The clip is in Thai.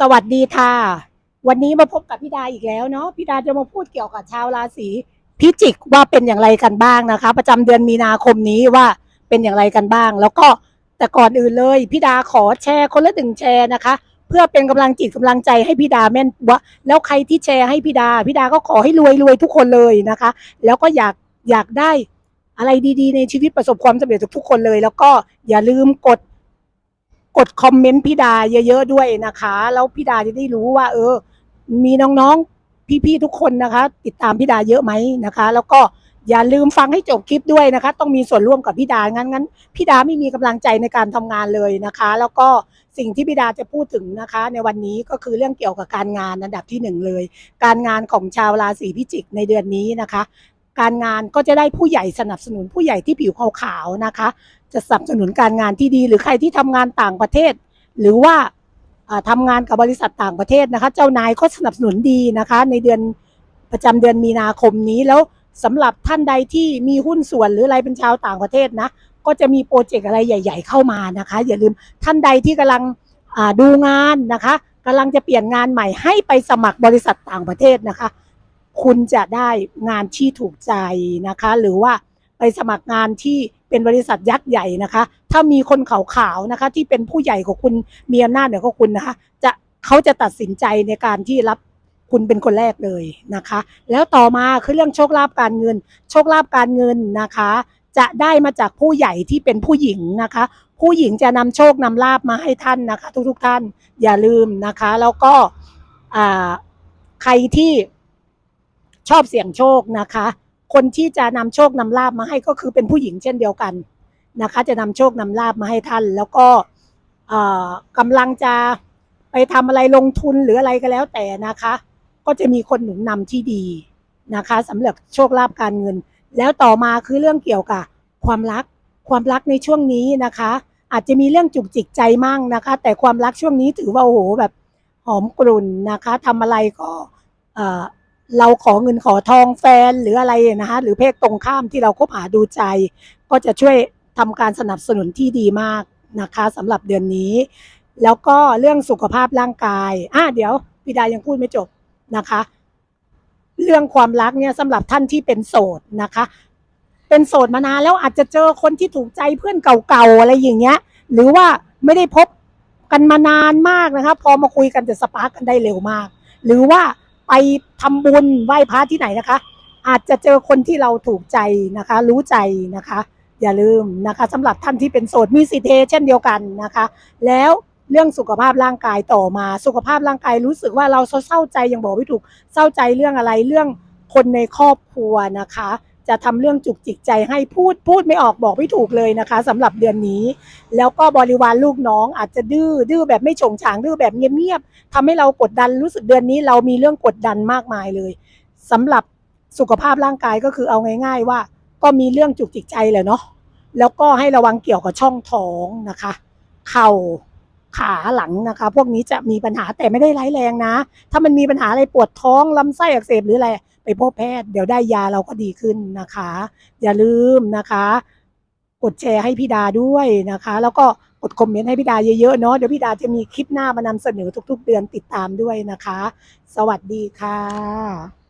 สวัสดีค่ะ วันนี้มาพบกับพี่ดาอีกแล้วเนาะพี่ดาจะมาพูดเกี่ยวกับชาวราศีพิจิกว่าเป็นอย่างไรกันบ้างนะคะ ประจำเดือนมีนาคมนี้ว่าเป็นอย่างไรกันบ้าง แล้วก็แต่ก่อนอื่นเลยพี่ดาขอแชร์คนละหนึ่งแชร์นะคะ เพื่อเป็นกำลังจิตกำลังใจให้พี่ดาแม่นว่าแล้วใครที่แชร์ให้พี่ดาพี่ดาก็ขอให้รวยรวยทุกคนเลยนะคะ แล้วก็อยากอยากได้อะไรดีๆ ในชีวิตประสบความสำเร็จทุกๆคนเลย แล้วก็อย่าลืมกด กดคอมเมนต์พี่ดาเยอะ ๆ ด้วยนะคะ แล้วพี่ดาจะได้รู้ว่า เออ มีน้องๆ พี่ๆทุกคนนะคะ ติดตามพี่ดาเยอะไหมนะคะ แล้วก็อย่าลืมฟังให้จบคลิปด้วยนะคะ ต้องมีส่วนร่วมกับพี่ดางั้นงั้นพี่ดาไม่มีกำลังใจในการทำงานเลยนะคะ แล้วก็สิ่งที่พี่ดาจะพูดถึงนะคะ ในวันนี้ก็คือเรื่องเกี่ยวกับการงานอันดับที่หนึ่งเลย การงานของชาวราศีพิจิกในเดือนนี้นะคะ การงานก็จะได้ผู้ใหญ่สนับสนุนผู้ใหญ่ที่ผิวขาวๆนะคะ จะสนับสนุนการงานที่ดี หรือใครที่ทำงานต่างประเทศ หรือว่าอ่าทำงานกับบริษัทต่างประเทศนะคะ เจ้านายก็สนับสนุนดีนะคะ ในเดือนประจำเดือนมีนาคมนี้แล้วสำหรับท่านใดที่มีหุ้นส่วนหรืออะไรเป็นชาวต่างประเทศนะก็จะมีโปรเจกต์อะไรใหญ่ ๆ เข้ามานะคะ อย่าลืมท่านใดที่กำลังดูงานนะคะกำลังจะเปลี่ยนงานใหม่ให้ไปสมัครบริษัทต่างประเทศนะคะ คุณจะได้งานที่ถูกใจนะคะ หรือว่าไปสมัครงานที่เป็นบริษัทยักษ์ใหญ่นะคะ ถ้ามีคนขาวๆนะคะ ที่เป็นผู้ใหญ่ของคุณมีอำนาจเหนือกว่าคุณนะคะ จะเขาจะตัดสินใจในการที่รับคุณเป็นคนแรกเลยนะคะ แล้วต่อมาคือเรื่องโชคลาภการเงิน โชคลาภการเงินนะคะ จะได้มาจากผู้ใหญ่ที่เป็นผู้หญิงนะคะ ผู้หญิงจะนำโชคนำลาบมาให้ท่านนะคะ ทุกๆท่านอย่าลืมนะคะ แล้วก็ใครที่ ชอบเสี่ยงโชคนะคะ คนที่จะนำโชคนำลาบมาให้ก็คือเป็นผู้หญิงเช่นเดียวกันนะคะ จะนำโชคนำลาบมาให้ท่าน แล้วก็เอ่อกำลังจะไปทำอะไรลงทุนหรืออะไรก็แล้วแต่นะคะ ก็จะมีคนหนุนนำที่ดีนะคะสำหรับโชคลาภการเงิน แล้วต่อมาคือเรื่องเกี่ยวกับความรักความรักในช่วงนี้นะคะ อาจจะมีเรื่องจุกจิกใจมั่งนะคะ แต่ความรักช่วงนี้ถือว่าโอ้โหแบบหอมกลุ่นนะคะทำอะไรก็ เราขอเงินขอทองแฟนหรืออะไรนะคะหรือเพศตรงข้ามที่เราคบหาดูใจ ก็จะช่วยทำการสนับสนุนที่ดีมากนะคะสำหรับเดือนนี้ แล้วก็เรื่องสุขภาพร่างกายอะเดี๋ยวพี่ดายังพูดไม่จบนะคะ เรื่องความรักเนี่ยสำหรับท่านที่เป็นโสดนะคะ เป็นโสดมานานแล้วอาจจะเจอคนที่ถูกใจเพื่อนเก่าๆอะไรอย่างเงี้ย หรือว่าไม่ได้พบกันมานานมากนะคะพอมาคุยกันจะสปาร์กกันได้เร็วมาก หรือว่า ไปทำบุญไหว้พระที่ไหนนะคะ อาจจะเจอคนที่เราถูกใจนะคะ รู้ใจนะคะ อย่าลืมนะคะสำหรับท่านที่เป็นโสดมีสิทเทเช่นเดียวกันนะคะ แล้วเรื่องสุขภาพร่างกายต่อมาสุขภาพร่างกายรู้สึกว่าเราเศร้าใจยังบอกไม่ถูกเศร้าใจเรื่องอะไรเรื่องคนในครอบครัวนะคะ จะทำเรื่องจุกจิกใจให้พูดพูดไม่ออกบอกไม่ถูกเลยนะคะสำหรับเดือนนี้ แล้วก็บริวารลูกน้องอาจจะดื้อดื้อแบบไม่ฉงฉางดื้อแบบเงียบๆทำให้เรากดดันรู้สึกเดือนนี้เรามีเรื่องกดดันมากมายเลยสำหรับสุขภาพร่างกายก็คือเอาง่าย ๆ ว่า ก็มีเรื่องจุกจิกใจแหละเนาะแล้วก็ให้ระวังเกี่ยวกับช่องท้องนะคะ เข่าขาหลังนะคะ พวกนี้จะมีปัญหาแต่ไม่ได้ร้ายแรงนะ ถ้ามันมีปัญหาอะไรปวดท้องลำไส้อักเสบหรืออะไร ไปพบแพทย์เดี๋ยวได้ยาเราก็ดีขึ้นนะคะ อย่าลืมนะคะ กดแชร์ให้พี่ดาด้วยนะคะ แล้วก็กดคอมเมนต์ให้พี่ดาเยอะๆเนาะเดี๋ยวพี่ดาจะมีคลิปหน้ามานำเสนอทุก ๆ เดือนติดตามด้วยนะคะ สวัสดีค่ะ